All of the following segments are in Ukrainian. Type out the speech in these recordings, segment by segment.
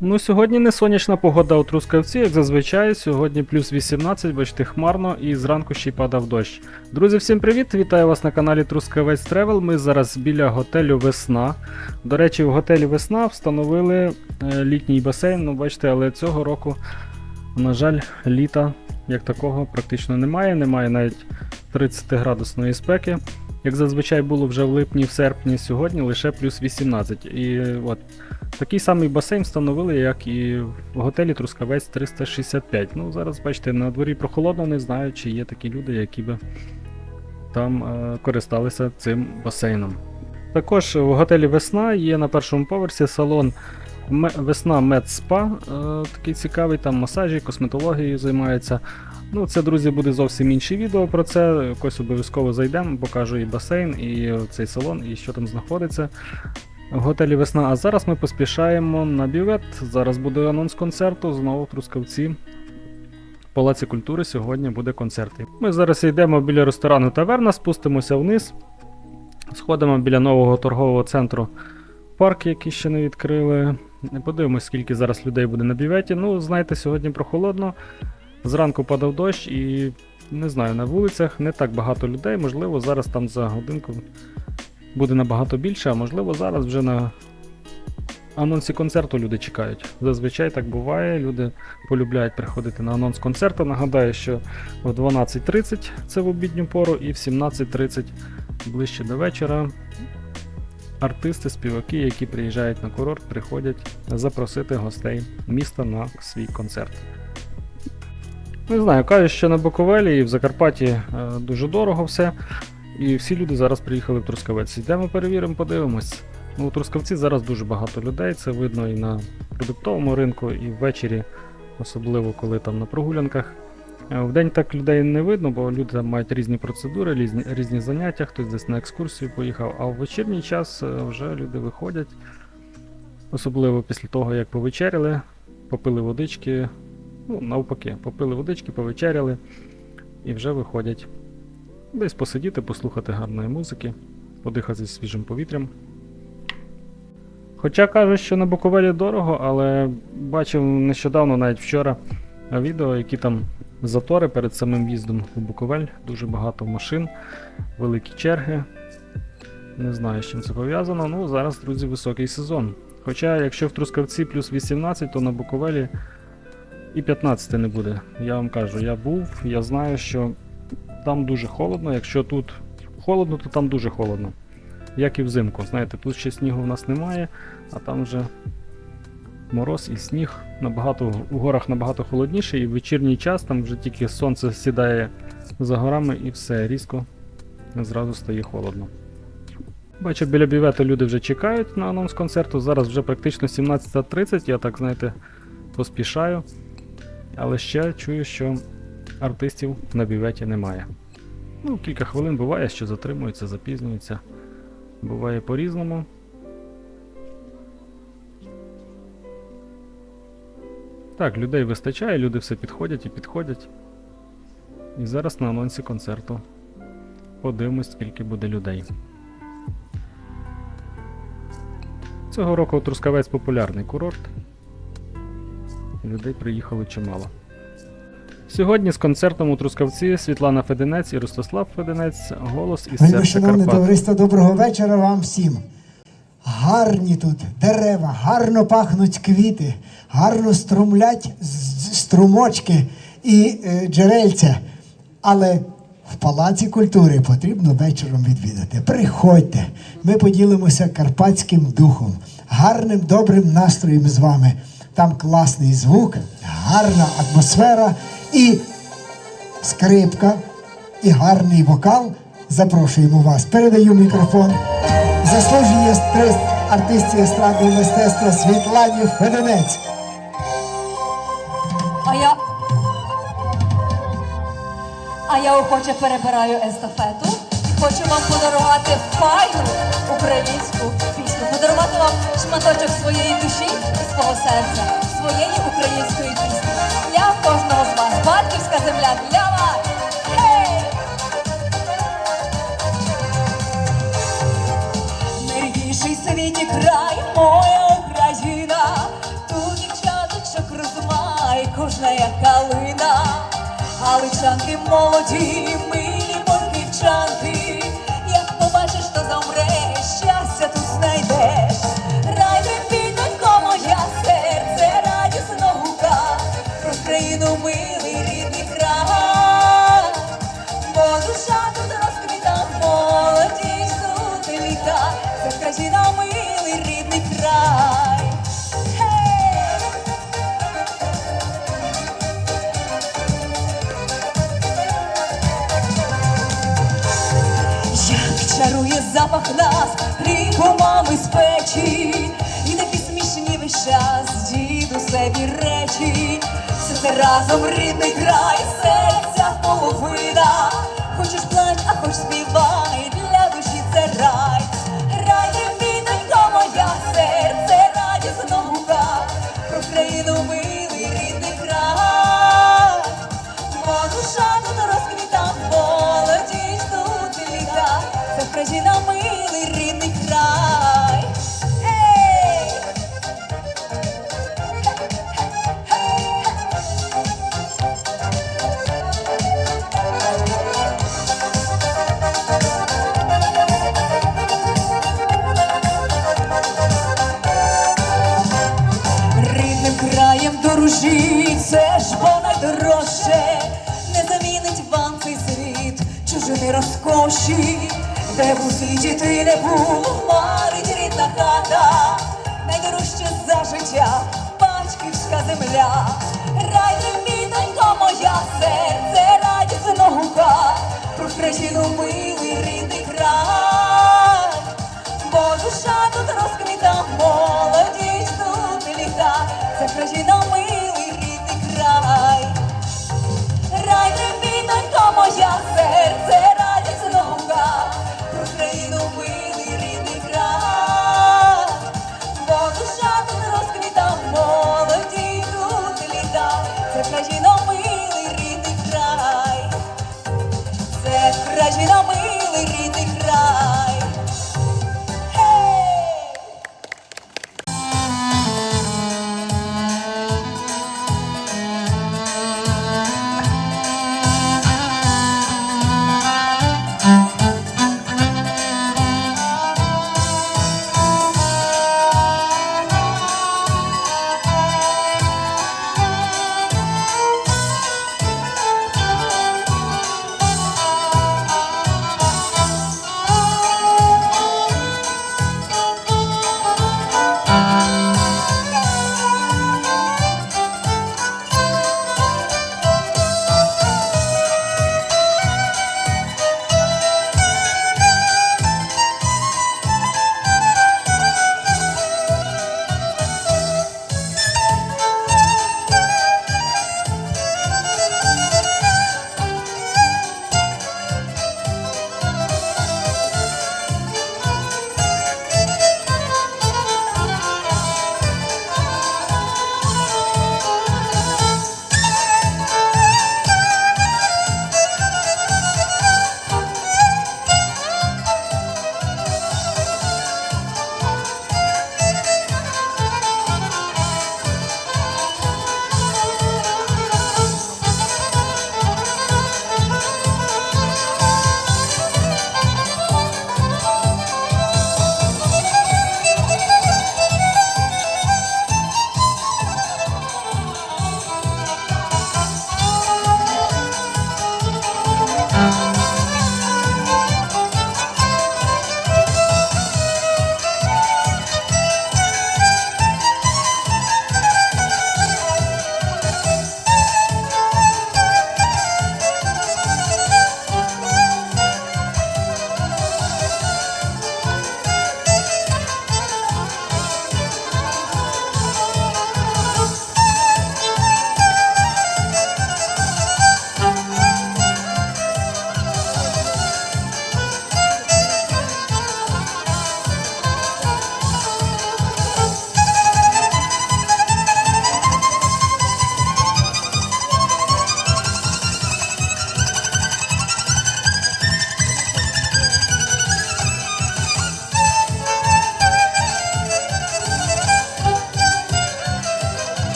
Ну, сьогодні не сонячна погода у Трускавці, як зазвичай. Сьогодні плюс 18, бачите, хмарно, і зранку ще й падав дощ. Друзі, всім привіт! Вітаю вас на каналі Трускавець Тревел. Ми зараз біля готелю Весна. До речі, в готелі Весна встановили е, літній басейн. Ну, бачите, але цього року, на жаль, літа як такого практично немає. Немає навіть 30 градусної спеки. Як зазвичай було вже в липні, в серпні, сьогодні лише плюс 18. І от Такий самий басейн встановили, як і в готелі Трускавець 365. Ну, зараз, бачите, на дворі прохолодно, не знаю, чи є такі люди, які би там е, користалися цим басейном. Також в готелі Весна є на першому поверсі салон Весна Медспа. Е, такий цікавий, там масажі, косметологією займаються. Ну, це, друзі, буде зовсім інше відео про це. Якось обов'язково зайдемо, покажу і басейн, і цей салон, і що там знаходиться в готелі Весна. А зараз ми поспішаємо на бювет. Зараз буде анонс концерту. Знову в Трускавці. В Палаці культури сьогодні буде концерт. Ми зараз йдемо біля ресторану Таверна, спустимося вниз, сходимо біля нового торгового центру парк, який ще не відкрили. Подивимось, скільки зараз людей буде на бюветі. Ну, знаєте, сьогодні прохолодно. Зранку падав дощ і не знаю, на вулицях не так багато людей. Можливо, зараз там за годинку буде набагато більше, а можливо зараз вже на анонсі концерту люди чекають. Зазвичай так буває. Люди полюбляють приходити на анонс концерту. Нагадаю, що в 12.30 це в обідню пору, і в 17.30 ближче до вечора. Артисти, співаки, які приїжджають на курорт, приходять запросити гостей міста на свій концерт. Не знаю, кажуть, що на Буковелі і в Закарпатті е, дуже дорого все. І всі люди зараз приїхали в Трускавець. Йдемо перевіримо, подивимось. Ну, у Трускавці зараз дуже багато людей, це видно і на продуктовому ринку, і ввечері, особливо коли там на прогулянках. Е, Вдень так людей не видно, бо люди мають різні процедури, різні, різні заняття, хтось десь на екскурсію поїхав, а в вечірній час е, вже люди виходять, особливо після того, як повечеряли, попили водички, ну, навпаки, попили водички, повечеряли і вже виходять. Десь посидіти, послухати гарної музики, подихати свіжим повітрям. Хоча кажуть, що на Буковелі дорого, але бачив нещодавно, навіть вчора, відео, які там затори перед самим в'їздом у Буковель. Дуже багато машин, великі черги. Не знаю, з чим це пов'язано. Ну, зараз, друзі, високий сезон. Хоча, якщо в Трускавці плюс 18, то на Буковелі і 15 не буде. Я вам кажу, я був, я знаю, що там дуже холодно. Якщо тут холодно, то там дуже холодно. Як і взимку. Знаєте, тут ще снігу в нас немає, а там вже мороз і сніг набагато у горах набагато холодніше, і в вечірній час там вже тільки сонце сідає за горами і все різко зразу стає холодно. Бачу, біля бювету люди вже чекають на анонс концерту. Зараз вже практично 17.30, я так, знаєте, поспішаю. Але ще чую, що артистів на бюветі немає. Ну, кілька хвилин буває, що затримуються, запізнюються. Буває по-різному. Так, людей вистачає, люди все підходять і підходять. І зараз на анонсі концерту подивимось, скільки буде людей. Цього року Трускавець популярний курорт. Людей приїхало чимало. Сьогодні з концертом у Трускавці Світлана Феденець і Ростислав Феденець голос із Вельми серця шановне Карпат. товариство, доброго вечора вам всім. Гарні тут дерева, гарно пахнуть квіти, гарно струмлять струмочки і е, джерельця. Але в Палаці культури потрібно вечором відвідати. Приходьте, ми поділимося карпатським духом, гарним добрим настроєм з вами. Там класний звук, гарна атмосфера і скрипка і гарний вокал. Запрошуємо вас. Передаю мікрофон заслуженій естри- артистці естрадного мистецтва Світлані Феденець. А я. А я охоче перебираю естафету і хочу вам подарувати файну українську пісню. Подарувати вам шматочок своєї душі і свого серця, своєї української пісні. Для кожного з вас. Батьківська земля для світі край, моя Україна. Тут дівчаточок бездорожна, як калина, Галичанки молоді, милі монківчанки, як побачиш, то замреш, щастя тут знайдеш. Рай підонько моя серце радісно гука, про країну милий Чарує запах нас, мами з печі, і такі смішні весь час дідусеві речі, все це разом рідний край, серця половина. Чужини де б у світі не був, марить рідна хата, найдорожче за життя, батьківська земля, рай мітонько моя серце, радісно гука, про країну милий рідний край. Бо душа тут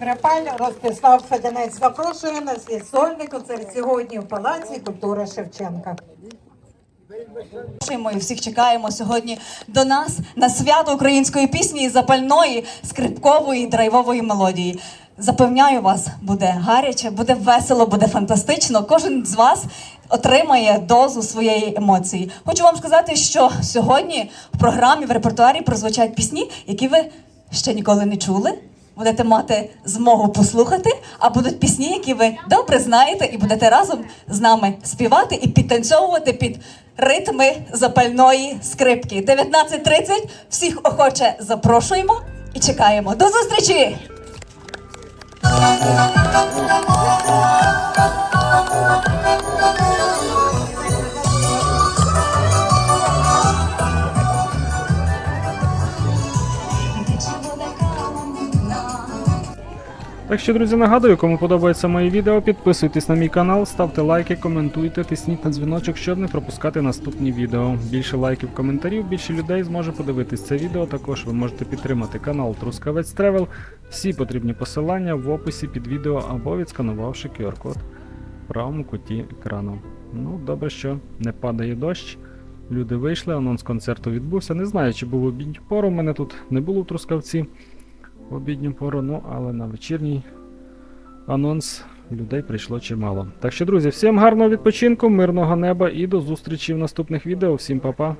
Скрипаль Ростислав Феденець запрошує на свій сольний концерт сьогодні в Палаці культури Шевченка. Ми всіх чекаємо сьогодні до нас на свято української пісні запальної скрипкової драйвової мелодії. Запевняю вас, буде гаряче, буде весело, буде фантастично. Кожен з вас отримає дозу своєї емоції. Хочу вам сказати, що сьогодні в програмі в репертуарі прозвучать пісні, які ви ще ніколи не чули. Будете мати змогу послухати, а будуть пісні, які ви добре знаєте, і будете разом з нами співати і підтанцьовувати під ритми запальної скрипки. 19.30. Всіх охоче запрошуємо і чекаємо. До зустрічі! Так що, друзі, нагадую, кому подобається моє відео, підписуйтесь на мій канал, ставте лайки, коментуйте, тисніть на дзвіночок, щоб не пропускати наступні відео. Більше лайків, коментарів, більше людей зможе подивитись це відео. Також ви можете підтримати канал Трускавець Тревел. Всі потрібні посилання в описі під відео або відсканувавши QR-код в правому куті екрану. Ну, добре, що не падає дощ. Люди вийшли, анонс концерту відбувся. Не знаю, чи був обідню пору. У мене тут не було в Трускавці обідню пору, ну але на вечірній анонс людей прийшло чимало. Так що, друзі, всім гарного відпочинку, мирного неба і до зустрічі в наступних відео. Всім па-па!